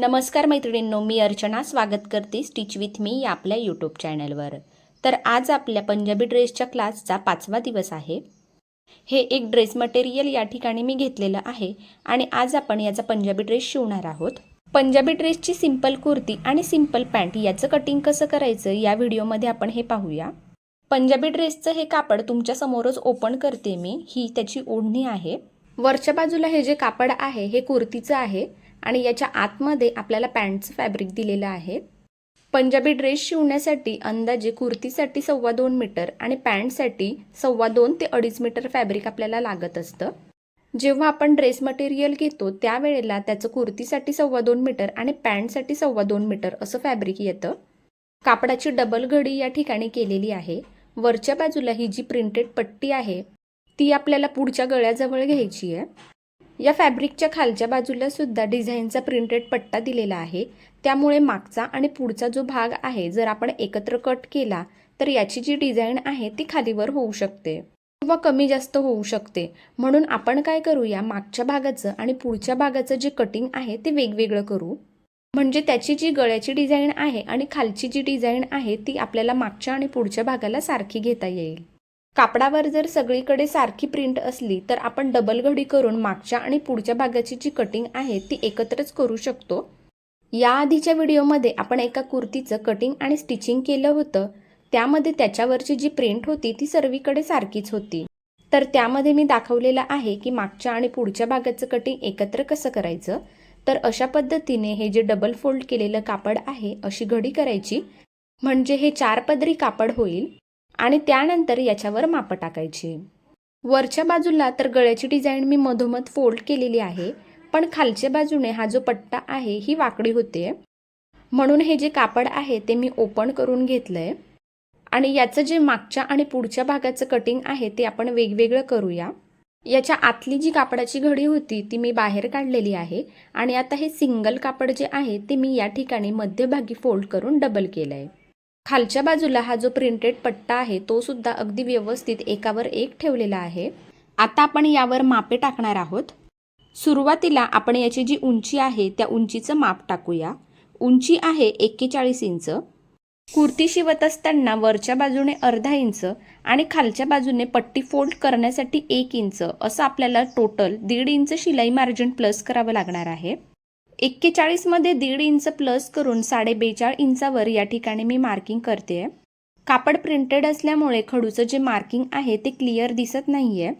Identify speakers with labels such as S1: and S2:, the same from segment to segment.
S1: नमस्कार मैत्रिणींनो मी अर्चना स्वागत करते स्टिच विथ मी या आपल्या यूट्यूब चॅनलवर तर आज आपल्या पंजाबी ड्रेसच्या क्लासचा पाचवा दिवस आहे. हे एक ड्रेस मटेरियल या ठिकाणी मी घेतलेलं आहे आणि आज आपण याचा पंजाबी ड्रेस शिवणार आहोत. पंजाबी ड्रेसची सिंपल कुर्ती आणि सिंपल पॅन्ट याचं कटिंग कसं करायचं या व्हिडिओमध्ये आपण हे पाहूया. पंजाबी ड्रेसचं हे कापड तुमच्या समोरच ओपन करते मी. ही त्याची ओढणी आहे. वरच्या बाजूला हे जे कापड आहे हे कुर्तीचं आहे. आणि याच्या आतमध्ये आपल्याला पॅन्टचं फॅब्रिक दिलेलं आहे. पंजाबी ड्रेस शिवण्यासाठी अंदाजे कुर्तीसाठी सव्वा दोन मीटर आणि पॅन्टसाठी सव्वा दोन ते अडीच मीटर फॅब्रिक आपल्याला लागत असतं. जेव्हा आपण ड्रेस मटेरियल घेतो त्यावेळेला त्याचं कुर्तीसाठी सव्वा दोन मीटर आणि पॅन्टसाठी सव्वा दोन मीटर असं फॅब्रिक येतं. कापडाची डबल घडी या ठिकाणी केलेली आहे. वरच्या बाजूला ही जी प्रिंटेड पट्टी आहे ती आपल्याला पुढच्या गळ्याजवळ घ्यायची आहे. या फॅब्रिकच्या खालच्या बाजूला सुद्धा डिझाईनचा प्रिंटेड पट्टा दिलेला आहे. त्यामुळे मागचा आणि पुढचा जो भाग आहे जर आपण एकत्र कट केला तर याची जी डिझाईन आहे ती खालीवर होऊ शकते किंवा कमी जास्त होऊ शकते. म्हणून आपण काय करूया मागच्या भागाचं आणि पुढच्या भागाचं जे कटिंग आहे ते वेगवेगळं करू. म्हणजे त्याची जी गळ्याची डिझाईन आहे आणि खालची जी डिझाईन आहे ती आपल्याला मागच्या आणि पुढच्या भागाला सारखी घेता येईल. कापडावर जर सगळीकडे सारखी प्रिंट असली तर आपण डबल घडी करून मागच्या आणि पुढच्या भागाची जी कटिंग आहे ती एकत्रच करू शकतो. या आधीच्या व्हिडिओमध्ये आपण एका कुर्तीचं कटिंग आणि स्टिचिंग केलं होतं. त्यामध्ये त्याच्यावरची जी प्रिंट होती ती सर्वीकडे सारखीच होती. तर त्यामध्ये मी दाखवलेलं आहे की मागच्या आणि पुढच्या भागाचं कटिंग एकत्र कसं करायचं. तर अशा पद्धतीने हे जे डबल फोल्ड केलेलं कापड आहे अशी घडी करायची. म्हणजे हे चार पदरी कापड होईल. आणि त्यानंतर याच्यावर मापं टाकायची. वरच्या बाजूला तर गळ्याची डिझाईन मी मधोमध फोल्ड केलेली आहे पण खालच्या बाजूने हा जो पट्टा आहे ही वाकडी होते. म्हणून हे जे कापड आहे ते मी ओपन करून घेतलंय. आणि याचं जे मागच्या आणि पुढच्या भागाचं कटिंग आहे ते आपण वेगवेगळं करूया. याच्या आतली जी कापडाची घडी होती ती मी बाहेर काढलेली आहे आणि आता हे सिंगल कापड जे आहे ते मी या ठिकाणी मध्यभागी फोल्ड करून डबल केलं आहे खालच्या बाजूला हा जो प्रिंटेड पट्टा आहे तो सुद्धा अगदी व्यवस्थित एकावर एक ठेवलेला आहे. आता आपण यावर मापे टाकणार आहोत. सुरुवातीला आपण याची जी उंची आहे त्या उंचीचं माप टाकूया. उंची आहे एक्केचाळीस इंच. कुर्ती शिवत असताना वरच्या बाजूने अर्धा इंच आणि खालच्या बाजूने पट्टी फोल्ड करण्यासाठी एक इंच असं आपल्याला टोटल दीड इंच शिलाई मार्जिन प्लस करावं लागणार आहे. एक्केचाळीसमध्ये दीड इंच प्लस करून साडे बेचाळ इंचावर या ठिकाणी मी मार्किंग करते. कापड प्रिंटेड असल्यामुळे खडूचं जे मार्किंग आहे ते क्लिअर दिसत नाही आहे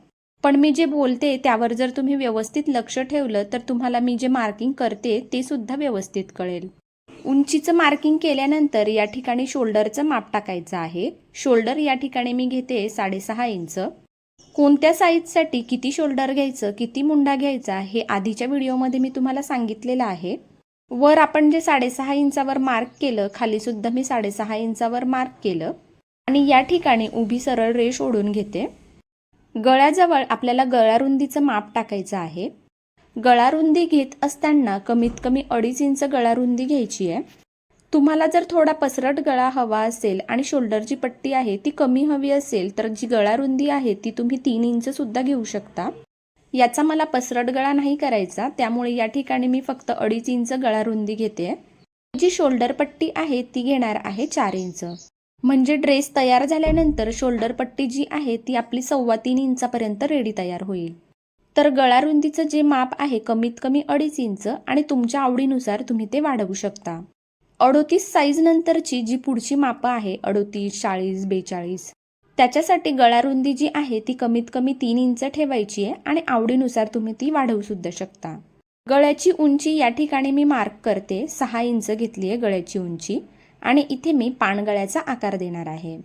S1: पण मी जे बोलते त्यावर जर तुम्ही व्यवस्थित लक्ष ठेवलं तर तुम्हाला मी जे मार्किंग करते ते सुद्धा व्यवस्थित कळेल. उंचीचं मार्किंग केल्यानंतर या ठिकाणी शोल्डरचं माप टाकायचं आहे. शोल्डर या ठिकाणी मी घेते साडेसहा इंच. कोणत्या साईजसाठी किती शोल्डर घ्यायचं किती मुंडा घ्यायचा हे आधीच्या व्हिडिओमध्ये मी तुम्हाला सांगितलेलं आहे. वर आपण जे साडेसहा इंचावर मार्क केलं खाली सुद्धा मी साडेसहा इंचावर मार्क केलं. आणि या ठिकाणी उभी सरळ रेष ओढून घेते. गळ्याजवळ आपल्याला गळारुंदीचं माप टाकायचं आहे. गळारुंदी घेत असताना कमीत कमी अडीच इंच गळारुंदी घ्यायची आहे. तुम्हाला जर थोडा पसरट गळा हवा असेल आणि शोल्डरची पट्टी आहे ती कमी हवी असेल तर जी गळारुंदी आहे ती तुम्ही तीन इंचसुद्धा घेऊ शकता. याचा मला पसरट गळा नाही करायचा त्यामुळे या ठिकाणी मी फक्त अडीच इंच गळारुंदी घेते. जी शोल्डर पट्टी आहे ती घेणार आहे चार इंच. म्हणजे ड्रेस तयार झाल्यानंतर शोल्डर पट्टी जी आहे ती आपली सव्वा तीन इंचापर्यंत रेडी तयार होईल. तर गळारुंदीचं जे माप आहे कमीत कमी अडीच इंच आणि तुमच्या आवडीनुसार तुम्ही ते वाढवू शकता. अडोतीस साईज नंतरची जी पुढची मापं आहे अडोतीस चाळीस बेचाळीस त्याच्यासाठी गळारुंदी जी आहे ती कमीत कमी तीन इंच ठेवायची आहे आणि आवडीनुसार तुम्ही ती वाढवू सुद्धा शकता. गळ्याची उंची या ठिकाणी मी मार्क करते. सहा इंच घेतली आहे गळ्याची उंची आणि इथे मी पानगळ्याचा आकार देणार आहे.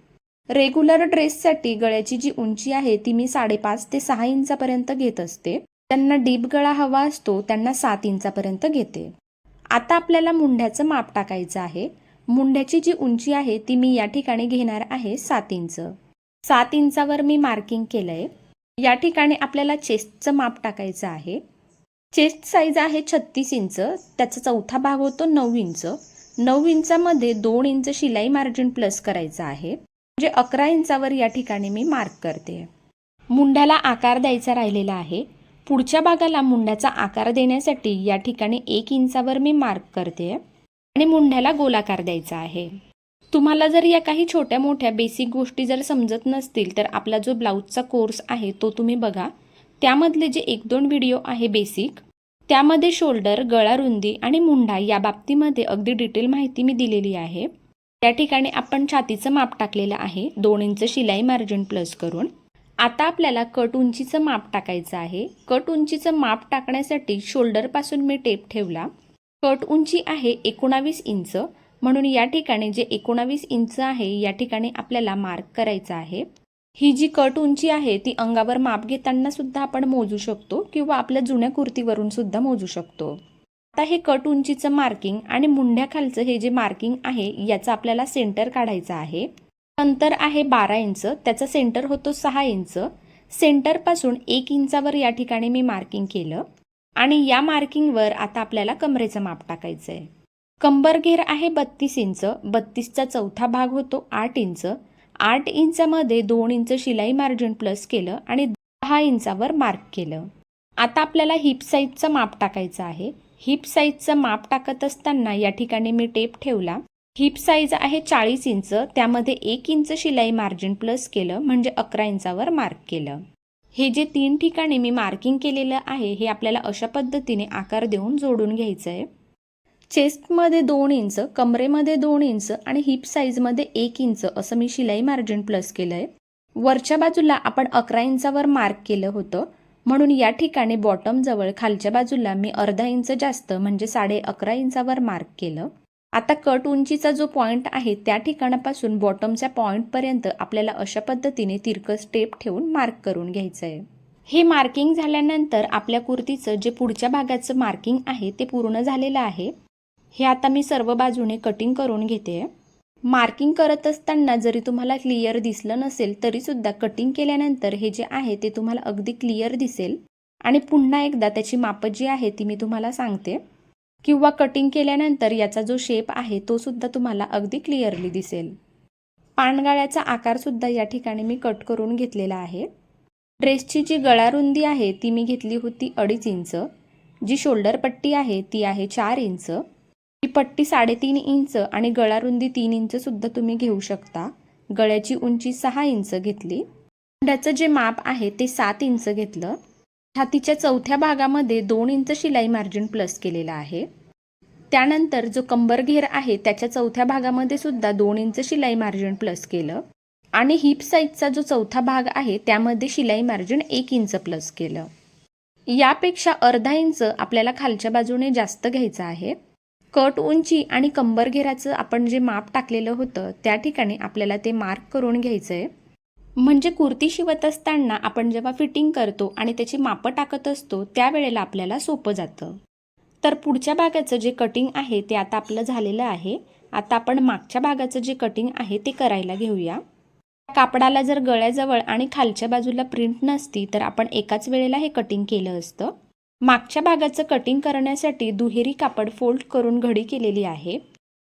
S1: रेग्युलर ड्रेससाठी गळ्याची जी उंची आहे ती मी साडेपाच ते सहा इंचापर्यंत घेत असते. त्यांना डीप गळा हवा असतो त्यांना सात इंचापर्यंत घेते. आता आपल्याला मुंढ्याचं माप टाकायचं आहे. मुंढ्याची जी उंची आहे ती मी या ठिकाणी घेणार आहे सात इंच. सात इंचावर मी मार्किंग केलं आहे या ठिकाणी आपल्याला चेस्टचं माप टाकायचं आहे. चेस्ट साईज आहे छत्तीस इंच त्याचा चौथा भाग होतो नऊ इंच. नऊ इंचामध्ये दोन इंच शिलाई मार्जिन प्लस करायचं आहे. म्हणजे अकरा इंचावर या ठिकाणी मी मार्क करते. मुंढ्याला आकार द्यायचा राहिलेला आहे. पुढच्या भागाला मुंड्याचा आकार देण्यासाठी या ठिकाणी एक इंचावर मी मार्क करते आणि मुंड्याला गोलाकार द्यायचा आहे. तुम्हाला जर या काही छोट्या मोठ्या बेसिक गोष्टी जर समजत नसतील तर आपला जो ब्लाऊजचा कोर्स आहे तो तुम्ही बघा. त्यामधले जे एक दोन व्हिडिओ आहे बेसिक त्यामध्ये शोल्डर गळा रुंदी आणि मुंडा या बाबतीमध्ये अगदी डिटेल माहिती मी दिलेली आहे. त्या ठिकाणी आपण छातीचं माप टाकलेलं आहे. दोन इंच शिलाई मार्जिन प्लस करून. आता आपल्याला कट उंचीचं माप टाकायचं आहे. कट उंचीचं माप टाकण्यासाठी शोल्डरपासून मी टेप ठेवला. कट उंची आहे एकोणावीस इंच. म्हणून या ठिकाणी जे एकोणावीस इंच आहे या ठिकाणी आपल्याला मार्क करायचं आहे. ही जी कट उंची आहे ती अंगावर माप घेताना सुद्धा आपण मोजू शकतो किंवा आपल्या जुन्या कुर्तीवरून सुद्धा मोजू शकतो. आता हे कट उंचीचं मार्किंग आणि मुंड्याखालचं हे जे मार्किंग आहे याचं आपल्याला सेंटर काढायचं आहे. अंतर आहे बारा इंच त्याचा सेंटर होतो सहा इंच. सेंटरपासून एक इंचावर या ठिकाणी मी मार्किंग केलं. आणि या मार्किंगवर आता आपल्याला कमरेचं माप टाकायचं आहे कंबर घेर आहे बत्तीस इंच बत्तीसचा चौथा भाग होतो आठ इंच. आठ इंचामध्ये दोन इंच शिलाई मार्जिन प्लस केलं आणि दहा इंचावर मार्क केलं. आता आपल्याला हिप साईजचं माप टाकायचं आहे. हिप साईजचं माप टाकत असताना या ठिकाणी मी टेप ठेवला. हिप साईज आहे चाळीस इंच त्यामध्ये एक इंच शिलाई मार्जिन प्लस केलं म्हणजे अकरा इंचावर मार्क केलं. हे जे तीन ठिकाणी मी मार्किंग केलेलं आहे हे आपल्याला अशा पद्धतीने आकार देऊन जोडून घ्यायचं आहे चेस्टमध्ये दोन इंच कमरेमध्ये दोन इंच आणि हिप साईजमध्ये एक इंच असं मी शिलाई मार्जिन प्लस केलं आहे वरच्या बाजूला आपण अकरा इंचावर मार्क केलं होतं म्हणून या ठिकाणी बॉटमजवळ खालच्या बाजूला मी अर्धा इंच जास्त म्हणजे साडे अकरा इंचावर मार्क केलं. आता कट उंचीचा जो पॉईंट आहे त्या ठिकाणापासून बॉटमच्या पॉईंटपर्यंत आपल्याला अशा पद्धतीने तिरकं स्टेप ठेवून मार्क करून घ्यायचं आहे हे मार्किंग झाल्यानंतर आपल्या कुर्तीचं जे पुढच्या भागाचं मार्किंग आहे ते पूर्ण झालेलं आहे. हे आता मी सर्व बाजूने कटिंग करून घेते. मार्किंग करत असताना जरी तुम्हाला क्लिअर दिसलं नसेल तरीसुद्धा कटिंग केल्यानंतर हे जे आहे ते तुम्हाला अगदी क्लिअर दिसेल. आणि पुन्हा एकदा त्याची मापं जी आहे ती मी तुम्हाला सांगते. किंवा कटिंग केल्यानंतर याचा जो शेप आहे तो सुद्धा तुम्हाला अगदी क्लिअरली दिसेल. पानगाळ्याचा आकारसुद्धा या ठिकाणी मी कट करून घेतलेला आहे. ड्रेसची जी गळारुंदी आहे ती मी घेतली होती अडीच इंच. जी शोल्डर पट्टी आहे ती आहे चार इंच. ही पट्टी साडेतीन इंच आणि गळारुंदी तीन इंचसुद्धा तुम्ही घेऊ शकता. गळ्याची उंची सहा इंच घेतली. त्याचं जे माप आहे ते सात इंच घेतलं. छातीच्या चौथ्या भागामध्ये दोन इंच शिलाई मार्जिन प्लस केलेलं आहे. त्यानंतर जो कंबर घेर आहे त्याच्या चौथ्या भागामध्ये सुद्धा दोन इंच शिलाई मार्जिन प्लस केलं. आणि हिप साईजचा जो चौथा भाग आहे त्यामध्ये शिलाई मार्जिन एक इंच प्लस केलं. यापेक्षा अर्धा इंच आपल्याला खालच्या बाजूने जास्त घ्यायचं आहे. कट उंची आणि कंबर घेराचं आपण जे माप टाकलेलं होतं त्या ठिकाणी आपल्याला ते मार्क करून घ्यायचं आहे म्हणजे कुर्ती शिवत असताना आपण जेव्हा फिटिंग करतो आणि त्याची मापं टाकत असतो त्यावेळेला आपल्याला सोपं जातं. तर पुढच्या भागाचं जे कटिंग आहे ते आता आपलं झालेलं आहे. आता आपण मागच्या भागाचं जे कटिंग आहे ते करायला घेऊया. कापडाला जर गळ्याजवळ आणि खालच्या बाजूला प्रिंट नसती तर आपण एकाच वेळेला हे कटिंग केलं असतं. मागच्या भागाचं कटिंग करण्यासाठी दुहेरी कापड फोल्ड करून घडी केलेली आहे.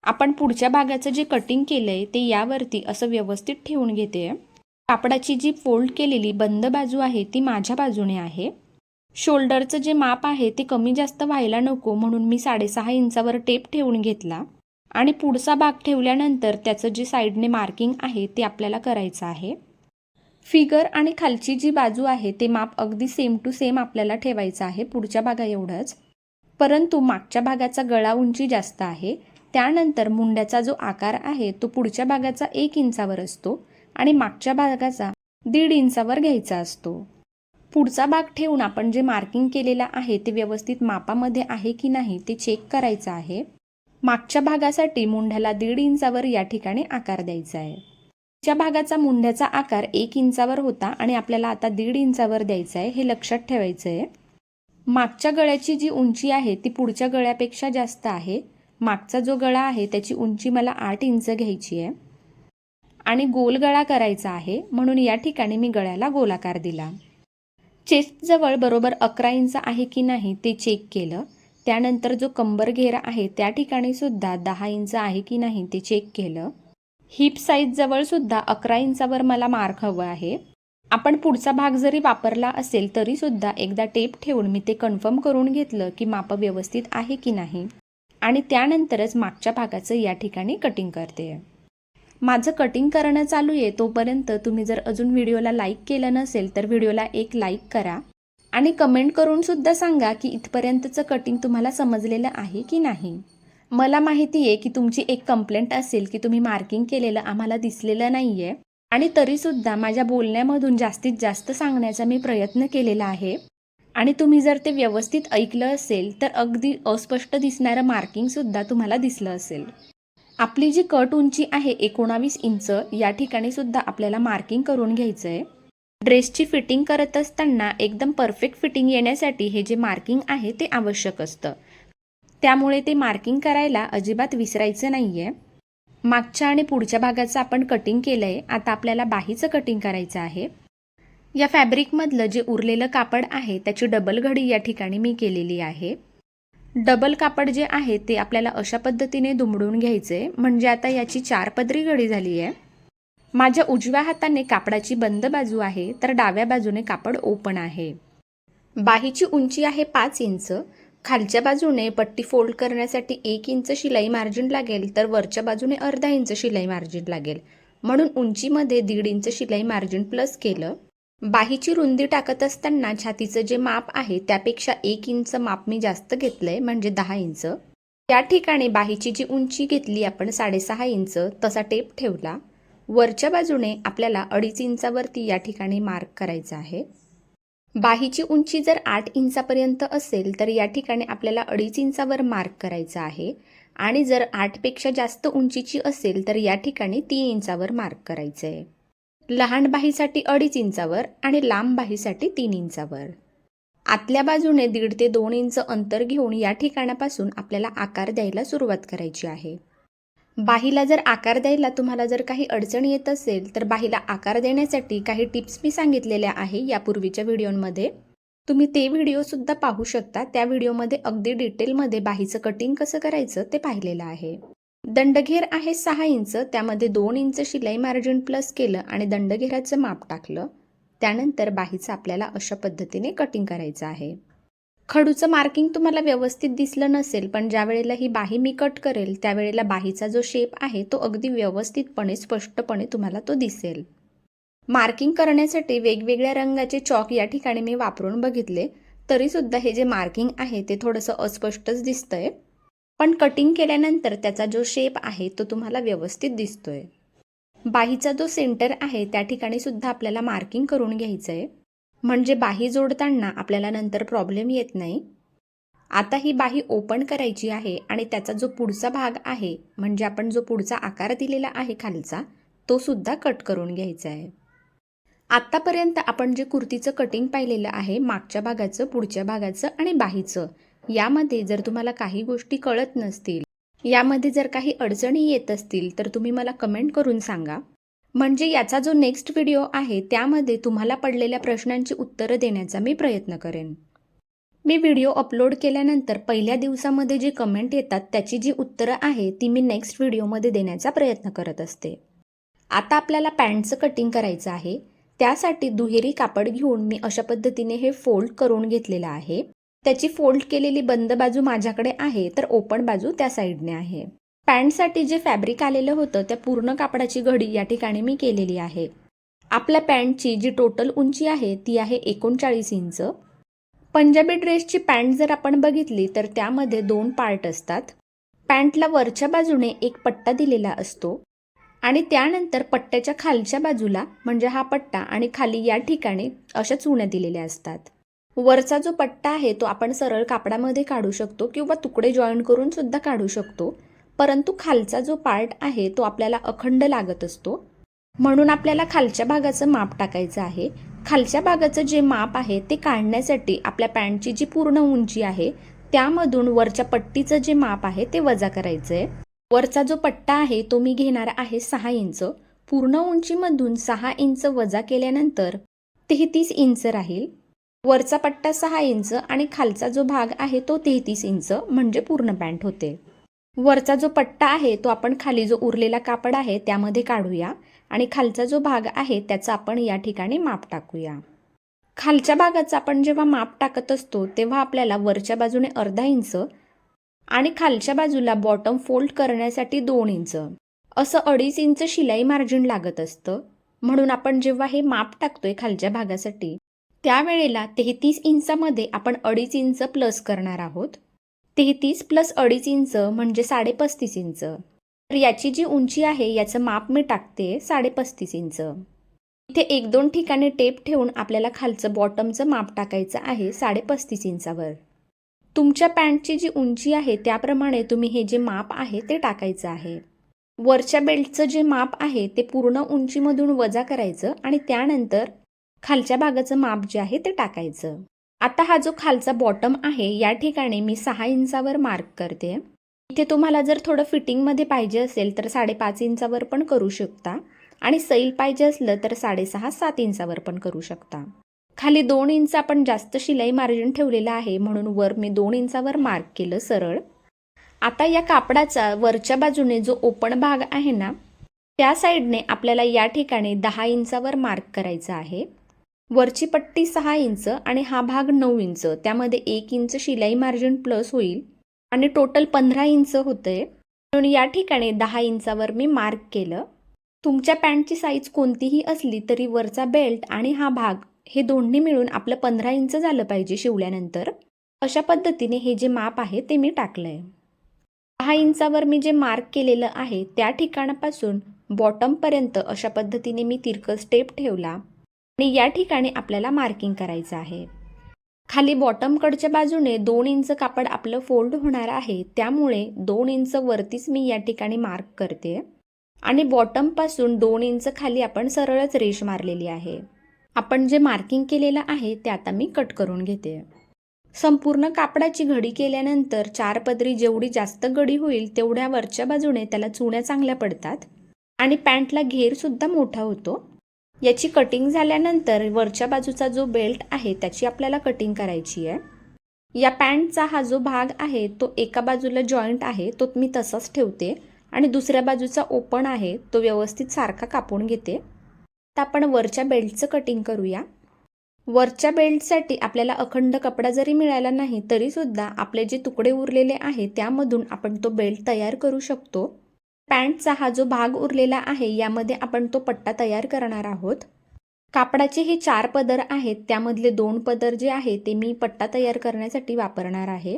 S1: आपण पुढच्या भागाचं जे कटिंग केलं आहे ते यावरती असं व्यवस्थित ठेवून घेते. कापडाची जी फोल्ड केलेली बंद बाजू आहे ती माझ्या बाजूने आहे. शोल्डरचं जे माप आहे ते कमी जास्त व्हायला नको म्हणून मी साडेसहा इंचावर टेप ठेवून घेतला आणि पुढचा भाग ठेवल्यानंतर त्याचं जे साईडने मार्किंग आहे ते आपल्याला करायचं आहे. फिगर आणि खालची जी बाजू आहे ते माप अगदी सेम टू सेम आपल्याला ठेवायचं आहे पुढच्या भागा एवढंच. परंतु मागच्या भागाचा गळा उंची जास्त आहे त्यानंतर मुंड्याचा जो आकार आहे तो पुढच्या भागाचा एक इंचावर असतो. आणि मागच्या भागाचा दीड इंचावर घ्यायचा असतो. पुढचा भाग ठेवून आपण जे मार्किंग केलेलं आहे ते व्यवस्थित मापामध्ये आहे की नाही ते चेक करायचं आहे. मागच्या भागासाठी मुंढ्याला दीड इंचावर या ठिकाणी आकार द्यायचा आहे. च्या भागाचा मुंढ्याचा आकार एक इंचावर होता आणि आपल्याला आता दीड इंचावर द्यायचा आहे हे लक्षात ठेवायचं आहे. मागच्या गळ्याची जी उंची आहे ती पुढच्या गळ्यापेक्षा जास्त आहे. मागचा जो गळा आहे त्याची उंची मला आठ इंच घ्यायची आहे. आणि गोल गळा करायचा आहे म्हणून या ठिकाणी मी गळ्याला गोलाकार दिला. चेस्टजवळ बरोबर अकरा इंच आहे की नाही ते चेक केलं. त्यानंतर जो कंबर घेरा आहे त्या ठिकाणी सुद्धा दहा इंच आहे की नाही ते चेक केलं. हिप साईजजवळ सुद्धा अकरा इंचावर मला मार्क हवं आहे. आपण पुढचा भाग जरी वापरला असेल तरीसुद्धा एकदा टेप ठेवून मी ते कन्फर्म करून घेतलं की माप व्यवस्थित आहे की नाही. आणि त्यानंतरच मागच्या भागाचं या ठिकाणी कटिंग करते. माझं कटिंग करणं चालू आहे तोपर्यंत तुम्ही जर अजून व्हिडिओला लाईक केलं नसेल तर व्हिडिओला एक लाईक करा. आणि कमेंट करून सुद्धा सांगा की इथपर्यंतचं कटिंग तुम्हाला समजलेलं आहे की नाही. मला माहिती आहे की तुमची एक कंप्लेंट असेल की तुम्ही मार्किंग केलेलं आम्हाला दिसलेलं नाही आहे आणि तरीसुद्धा माझ्या बोलण्यामधून जास्तीत जास्त सांगण्याचा मी प्रयत्न केलेला आहे. आणि तुम्ही जर ते व्यवस्थित ऐकलं असेल तर अगदी अस्पष्ट दिसणारं मार्किंगसुद्धा तुम्हाला दिसलं असेल. आपली जी कट उंची आहे एकोणावीस इंच या ठिकाणी सुद्धा आपल्याला मार्किंग करून घ्यायचं आहे ड्रेसची फिटिंग करत असताना एकदम परफेक्ट फिटिंग येण्यासाठी हे जे मार्किंग आहे ते आवश्यक असतं. त्यामुळे ते मार्किंग करायला अजिबात विसरायचं नाही आहे मागच्या आणि पुढच्या भागाचं आपण कटिंग केलं आहे आता आपल्याला बाहीचं कटिंग करायचं आहे. या फॅब्रिकमधलं जे उरलेलं कापड आहे त्याची डबल घडी या ठिकाणी मी केलेली आहे. डबल कापड जे आहे ते आपल्याला अशा पद्धतीने दुमडून घ्यायचे. म्हणजे आता याची चार पदरी घडी झाली आहे. माझ्या उजव्या हाताने कापडाची बंद बाजू आहे तर डाव्या बाजूने कापड ओपन आहे. बाहीची उंची आहे पाच इंच. खालच्या बाजूने पट्टी फोल्ड करण्यासाठी एक इंच शिलाई मार्जिन लागेल तर वरच्या बाजूने अर्धा इंच शिलाई मार्जिन लागेल. म्हणून उंचीमध्ये दीड इंच शिलाई मार्जिन प्लस केलं. बाहीची रुंदी टाकत असताना छातीचं जे माप आहे त्यापेक्षा एक इंच माप मी जास्त घेतलंय म्हणजे दहा इंच. त्या ठिकाणी बाहीची जी उंची घेतली आपण साडेसहा इंच तसा टेप ठेवला. वरच्या बाजूने आपल्याला अडीच इंचावरती या ठिकाणी मार्क करायचा आहे. बाहीची उंची जर आठ इंचापर्यंत असेल तर या ठिकाणी आपल्याला अडीच इंचावर मार्क करायचा आहे. आणि जर आठपेक्षा जास्त उंचीची असेल तर या ठिकाणी तीन इंचावर मार्क करायचं आहे लहान बाहीसाठी अडीच इंचावर आणि लांब बाहीसाठी तीन इंचावर. आतल्या बाजूने दीड ते दोन इंच अंतर घेऊन या ठिकाणापासून आपल्याला आकार द्यायला सुरुवात करायची आहे. बाहीला जर आकार द्यायला तुम्हाला जर काही अडचण येत असेल तर बाहीला आकार देण्यासाठी काही टिप्स मी सांगितलेल्या आहे यापूर्वीच्या व्हिडिओमध्ये. तुम्ही ते व्हिडिओसुद्धा पाहू शकता. त्या व्हिडिओमध्ये अगदी डिटेलमध्ये बाहीचं कटिंग कसं करायचं ते पाहिलेलं आहे. दंडघेर आहे सहा इंच त्यामध्ये दोन इंच शिलाई मार्जिन प्लस केलं आणि दंडघेराचं माप टाकलं. त्यानंतर बाहीचं आपल्याला अशा पद्धतीने कटिंग करायचं आहे. खडूचं मार्किंग तुम्हाला व्यवस्थित दिसलं नसेल पण ज्या वेळेला ही बाही मी कट करेल त्यावेळेला बाहीचा जो शेप आहे तो अगदी व्यवस्थितपणे स्पष्टपणे तुम्हाला तो दिसेल. मार्किंग करण्यासाठी वेगवेगळ्या रंगाचे चॉक या ठिकाणी मी वापरून बघितले. तरीसुद्धा हे जे मार्किंग आहे ते थोडंसं अस्पष्टच दिसतंय. पण कटिंग केल्यानंतर त्याचा जो शेप आहे तो तुम्हाला व्यवस्थित दिसतोय. बाहीचा जो सेंटर आहे त्या ठिकाणी सुद्धा आपल्याला मार्किंग करून घ्यायचं आहे म्हणजे बाही जोडताना आपल्याला नंतर प्रॉब्लेम येत नाही. आता ही बाही ओपन करायची आहे आणि त्याचा जो पुढचा भाग आहे म्हणजे आपण जो पुढचा आकार दिलेला आहे खालचा तो सुद्धा कट करून घ्यायचा आहे आत्तापर्यंत आपण जे कुर्तीचं कटिंग पाहिलेलं आहे मागच्या भागाचं पुढच्या भागाचं आणि बाहीचं यामध्ये जर तुम्हाला काही गोष्टी कळत नसतील यामध्ये जर काही अडचणी येत असतील तर तुम्ही मला कमेंट करून सांगा. म्हणजे याचा जो नेक्स्ट व्हिडिओ आहे त्यामध्ये तुम्हाला पडलेल्या प्रश्नांची उत्तरं देण्याचा मी प्रयत्न करेन. मी व्हिडिओ अपलोड केल्यानंतर पहिल्या दिवसामध्ये जे कमेंट येतात त्याची जी उत्तरं आहे ती मी नेक्स्ट व्हिडिओमध्ये देण्याचा प्रयत्न करत असते. आता आपल्याला पॅन्टचं कटिंग करायचं आहे. त्यासाठी दुहेरी कापड घेऊन मी अशा पद्धतीने हे फोल्ड करून घेतलेलं आहे. त्याची फोल्ड केलेली बंद बाजू माझ्याकडे आहे तर ओपन बाजू त्या साईडने आहे. पॅन्टसाठी जे फॅब्रिक आलेलं होतं त्या पूर्ण कापडाची घडी या ठिकाणी मी केलेली आहे. आपल्या पॅन्टची जी टोटल उंची आहे ती आहे एकोणचाळीस इंच. पंजाबी ड्रेसची पॅन्ट जर आपण बघितली तर त्यामध्ये दोन पार्ट असतात. पॅन्टला वरच्या बाजूने एक पट्टा दिलेला असतो आणि त्यानंतर पट्ट्याच्या खालच्या बाजूला म्हणजे हा पट्टा आणि खाली या ठिकाणी अशा चुण्या दिलेल्या असतात. वरचा जो पट्टा आहे तो आपण सरळ कापडामध्ये काढू शकतो किंवा तुकडे जॉईन करून सुद्धा काढू शकतो. परंतु खालचा जो पार्ट आहे तो आपल्याला अखंड लागत असतो. म्हणून आपल्याला खालच्या भागाचं माप टाकायचं आहे. खालच्या भागाचं जे माप आहे ते काढण्यासाठी आपल्या पॅन्टची जी पूर्ण उंची आहे त्यामधून वरच्या पट्टीचं जे माप आहे ते वजा करायचं आहे वरचा जो पट्टा आहे तो मी घेणार आहे सहा इंच. पूर्ण उंचीमधून सहा इंच वजा केल्यानंतर तेहतीस इंच राहील. वरचा पट्टा सहा इंच आणि खालचा जो भाग आहे तो तेहतीस इंच म्हणजे पूर्ण पॅन्ट होते. वरचा जो पट्टा आहे तो आपण खाली जो उरलेला कापड आहे त्यामध्ये काढूया आणि खालचा जो भाग आहे त्याचा आपण या ठिकाणी माप टाकूया. खालच्या भागाचं आपण जेव्हा माप टाकत असतो तेव्हा आपल्याला वरच्या बाजूने अर्धा इंच आणि खालच्या बाजूला बॉटम फोल्ड करण्यासाठी दोन इंच. असं अडीच इंच शिलाई मार्जिन लागत असतं. म्हणून आपण जेव्हा हे माप टाकतोय खालच्या भागासाठी त्यावेळेला तेहतीस इंचामध्ये आपण अडीच इंच प्लस करणार आहोत. तेहतीस प्लस अडीच इंच म्हणजे साडेपस्तीस इंच. तर याची जी उंची आहे याचं माप मी टाकते साडेपस्तीस इंच. इथे एक दोन ठिकाणी टेप ठेवून आपल्याला खालचं बॉटमचं माप टाकायचं आहे साडेपस्तीस इंचावर. तुमच्या पॅन्टची जी उंची आहे त्याप्रमाणे तुम्ही हे जे माप आहे ते टाकायचं आहे. वरच्या बेल्टचं जे माप आहे ते पूर्ण उंचीमधून वजा करायचं आणि त्यानंतर खालच्या भागाचं माप जे आहे ते टाकायचं. आता हा जो खालचा बॉटम आहे या ठिकाणी मी सहा इंचावर मार्क करते. इथे तुम्हाला जर थोडं फिटिंगमध्ये पाहिजे असेल तर साडेपाच इंचावर पण करू शकता. आणि सैल पाहिजे असलं तर साडेसहा सात इंचावर पण करू शकता. खाली दोन इंच आपण जास्त शिलाई मार्जिन ठेवलेलं आहे म्हणून वर मी दोन इंचावर मार्क केलं सरळ. आता या कापडाचा वरच्या बाजूने जो ओपन भाग आहे ना त्या साईडने आपल्याला या ठिकाणी दहा इंचावर मार्क करायचा आहे. वरची पट्टी सहा इंच आणि हा भाग नऊ इंच. त्यामध्ये एक इंच शिलाई मार्जिन प्लस होईल आणि टोटल पंधरा इंच होते. म्हणून या ठिकाणी दहा इंचावर मी मार्क केलं. तुमच्या पॅन्टची साईज कोणतीही असली तरी वरचा बेल्ट आणि हा भाग हे दोन्ही मिळून आपलं पंधरा इंच झालं पाहिजे शिवल्यानंतर. अशा पद्धतीने हे जे माप आहे ते मी टाकलं आहे दहा इंचावर मी जे मार्क केलेलं आहे त्या ठिकाणापासून बॉटमपर्यंत अशा पद्धतीने मी तिरकं स्टेप ठेवला. आणि या ठिकाणी आपल्याला मार्किंग करायचं आहे. खाली बॉटमकडच्या बाजूने दोन इंच कापड आपलं फोल्ड होणार आहे. त्यामुळे दोन इंच वरतीच मी या ठिकाणी मार्क करते. आणि बॉटमपासून दोन इंच खाली आपण सरळच रेष मारलेली आहे. आपण जे मार्किंग केलेलं आहे ते आता मी कट करून घेते. संपूर्ण कापडाची घडी केल्यानंतर चार पदरी जेवढी जास्त घडी होईल तेवढ्या वरच्या बाजूने त्याला चुण्या चांगल्या पडतात. आणि पॅन्टला घेरसुद्धा मोठा होतो. याची कटिंग झाल्यानंतर वरच्या बाजूचा जो बेल्ट आहे त्याची आपल्याला कटिंग करायची आहे. या पॅन्टचा हा जो भाग आहे तो एका बाजूला जॉईंट आहे तो मी तसाच ठेवते. आणि दुसऱ्या बाजूचा ओपन आहे तो व्यवस्थित सारखा कापून घेते. तर आपण वरच्या बेल्टचं कटिंग करूया. वरच्या बेल्टसाठी आपल्याला अखंड कपडा जरी मिळाला नाही तरीसुद्धा आपले जे तुकडे उरलेले आहे त्यामधून आपण तो बेल्ट तयार करू शकतो. पॅन्टचा हा जो भाग उरलेला आहे यामध्ये आपण तो पट्टा तयार करणार आहोत. कापडाचे हे चार पदर आहेत त्यामधले दोन पदर जे आहे ते मी पट्टा तयार करण्यासाठी वापरणार आहे.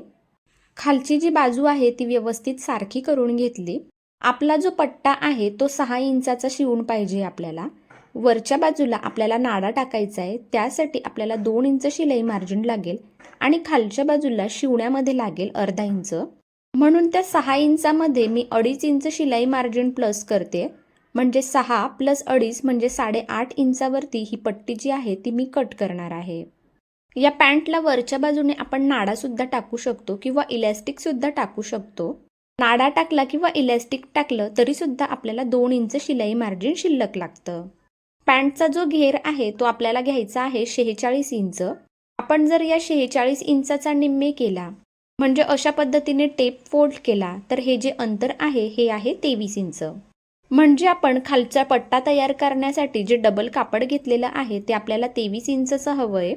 S1: खालची जी बाजू आहे ती व्यवस्थित सारखी करून घेतली. आपला जो पट्टा आहे तो सहा इंचाचा शिवून पाहिजे आपल्याला. वरच्या बाजूला आपल्याला नाडा टाकायचा आहे त्यासाठी आपल्याला दोन इंच शिलाई मार्जिन लागेल आणि खालच्या बाजूला शिवण्यामध्ये लागेल अर्धा इंच. म्हणून त्या सहा इंचामध्ये मी अडीच इंच शिलाई मार्जिन प्लस करते. म्हणजे सहा प्लस अडीच म्हणजे साडेआठ इंचावरती ही पट्टी जी आहे ती मी कट करणार आहे. या पॅन्टला वरच्या बाजूने आपण नाडासुद्धा टाकू शकतो किंवा इलॅस्टिकसुद्धा टाकू शकतो. नाडा टाकला किंवा इलॅस्टिक टाकलं तरीसुद्धा आपल्याला दोन इंच शिलाई मार्जिन शिल्लक लागतं. पॅन्टचा जो घेर आहे तो आपल्याला घ्यायचा आहे शेहेचाळीस इंच. आपण जर या शेहेचाळीस इंचाचा निम्मे केला म्हणजे अशा पद्धतीने टेप फोल्ड केला तर हे जे अंतर आहे हे आहे तेवीस इंच. म्हणजे आपण खालचा पट्टा तयार करण्यासाठी जे डबल कापड घेतलेलं आहे ते आपल्याला तेवीस इंचचं हवं आहे.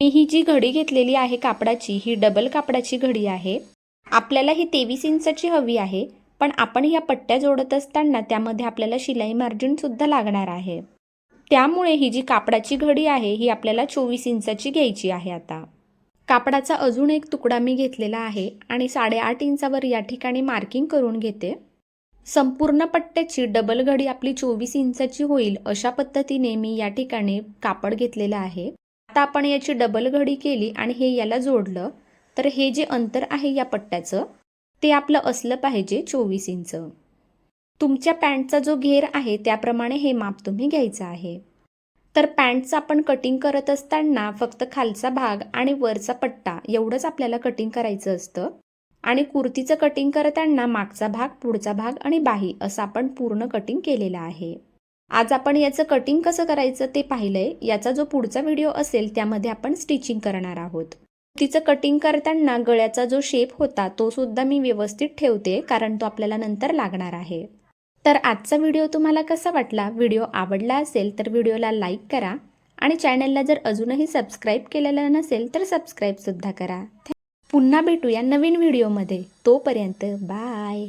S1: मी ही जी घडी घेतलेली आहे कापडाची ही डबल कापडाची घडी आहे. आपल्याला ही तेवीस इंचाची हवी आहे पण आपण ह्या पट्ट्या जोडत असताना त्यामध्ये आपल्याला शिलाई मार्जिनसुद्धा लागणार आहे. त्यामुळे ही जी कापडाची घडी आहे ही आपल्याला चोवीस इंचाची घ्यायची आहे आता. कापडाचा अजून एक तुकडा मी घेतलेला आहे आणि साडेआठ इंचावर या ठिकाणी मार्किंग करून घेते. संपूर्ण पट्ट्याची डबल घडी आपली चोवीस इंचाची होईल अशा पद्धतीने मी या ठिकाणी कापड घेतलेलं आहे. आता आपण याची डबल घडी केली आणि हे याला जोडलं. तर हे जे अंतर आहे या पट्ट्याचं ते आपलं असलं पाहिजे चोवीस इंच. तुमच्या पॅन्टचा जो घेर आहे त्याप्रमाणे हे माप तुम्ही घ्यायचं आहे. तर पॅन्टचं आपण कटिंग करत असताना फक्त खालचा भाग आणि वरचा पट्टा एवढंच आपल्याला कटिंग करायचं असतं. आणि कुर्तीचं कटिंग करताना मागचा भाग पुढचा भाग आणि बाही असं आपण पूर्ण कटिंग केलेलं आहे. आज आपण याचं कटिंग कसं करायचं ते पाहिलंय. याचा जो पुढचा व्हिडिओ असेल त्यामध्ये आपण स्टिचिंग करणार आहोत. तिचं कटिंग करताना गळ्याचा जो शेप होता तो सुद्धा मी व्यवस्थित ठेवते कारण तो आपल्याला नंतर लागणार आहे. तर आजचा व्हिडिओ तुम्हाला कसा वाटला? व्हिडिओ आवडला असेल तर व्हिडिओला लाईक करा आणि चॅनलला जर अजूनही सबस्क्राईब केलेलं नसेल तर सबस्क्राईबसुद्धा करा. पुन्हा भेटूया नवीन व्हिडिओमध्ये. तोपर्यंत बाय.